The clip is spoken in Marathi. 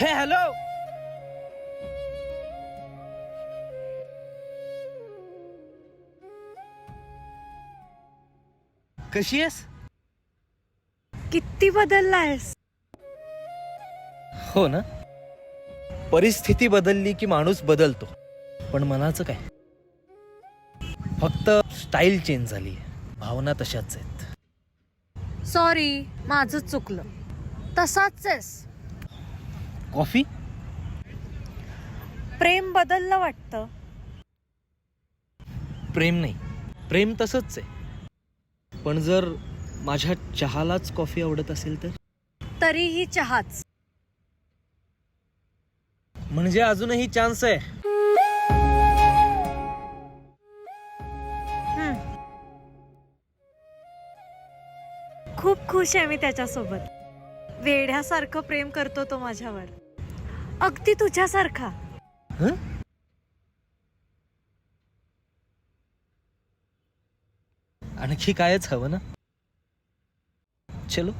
हॅलो कशी आहेस? किती बदललायस. हो ना? परिस्थिती बदलली की माणूस बदलतो. पण मनाचं काय? फक्त स्टाईल चेंज झाली भावना तशाच आहेत. सॉरी माझं चुकलं. तसाच आहेस. कॉफी? प्रेम बदललं वाटतं. प्रेम नाही. प्रेम तसंच आहे. पण जर माझ्या चहालाच कॉफी आवडत असेल तर? तरीही चहाच. म्हणजे अजूनही चान्स आहे. खूप खुश आहे मी त्याच्यासोबत. वेड्यासारखं प्रेम करतो तो माझ्यावर. अगदी तुझ्यासारखा. हं? आणखी कायच हवं ना? चलो.